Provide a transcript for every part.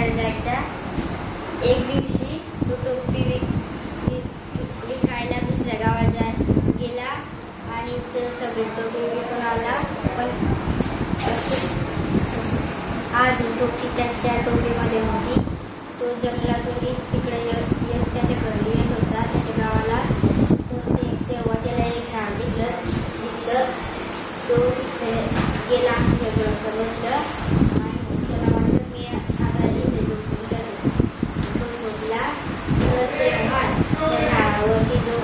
बाहेर जायचा. एक दिवशी तो टोपी विकायला दुसऱ्या गावात जा गेला आणि तो सगळे टोपी विकून आला. पण आज टोपी त्याच्या टोपीमध्ये होती तो जंगलातून इ- तिकडे य- य- त्याच्या घरी येत होता त्याच्या गावाला तो ते तेव्हा त्याला एक झाड दिसलं दिसलं तो तिथे गेला थोडंसं बसलं आणि त्याला वाटलं मी आता इथे झोपून जाईल तो झोपला तर तेव्हा त्या झाडावरती जो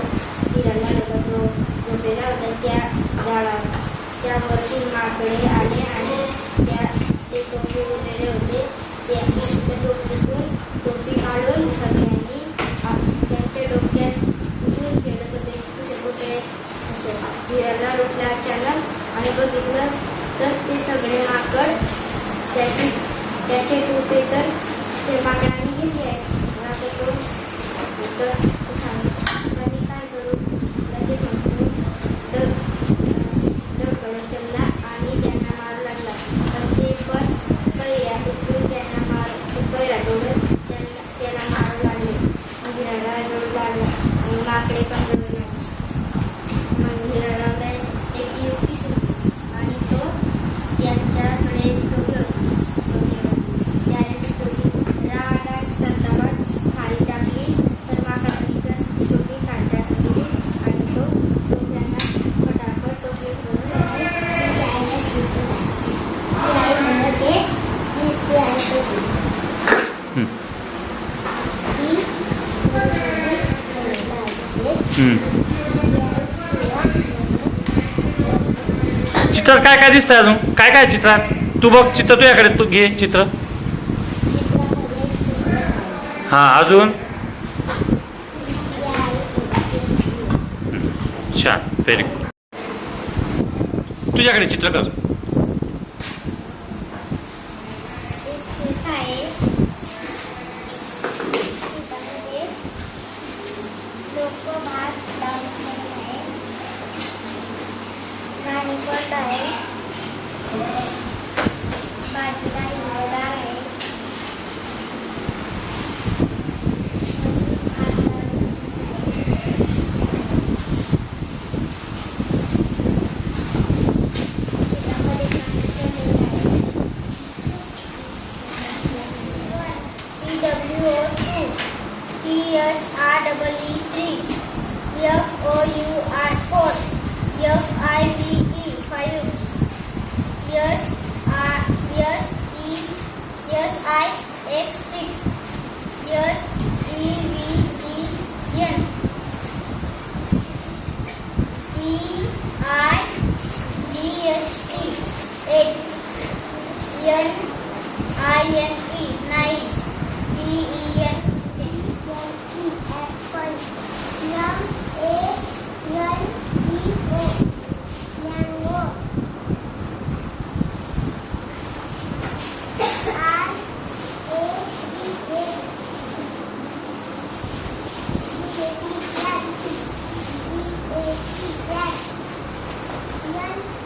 हिराला होता तो झोपलेला होता त्या झाडाच्या माकडे आले आणि त्या ते टोपी उरलेले होते त्या टोपीतून टोपी काढून सगळ्यांनी त्यांच्या डोक्यात उठून खेळत होते. कुठे असे हिराला लुटला अचानक आणि बघितलं तर ते सगळे माकड त्याची त्याचे टोपे तर ते माकडाने घेतले. आहे मग आता तो हिराला रडू लागला आणि माकडे पण रडू लागले मग हिराला एक युक्ती सुचली आणि तो त्यांच्याकडे टोपी होती त्याने ती टोपी रागात संतापात खाली टाकली तर माकडाने तर ती टोपी खाली टाकली आणि तो टोप्यांना फटाफट टोपी सोडून तिच्या आईला शिकवला. ती आई म्हणत आहे, "तीच ती आई कशी?" हं. ती बोलली, "बोलला आहे." हं. तिची आई तिला म्हणत, चित्रात काय काय दिसतंय अजून? काय काय चित्रात तू बघ चित्र तुझ्याकडे तू घे चित्र. हा अजून? छान व्हेरी गुड तुझ्याकडे चित्र कर. लोक शेतामध्ये पाणी पडलेलं आहे. T W O two T H R double E three F O U R four F I B Yes. years uh, years E years I X six years E V E N E I G H T Yan. Yan.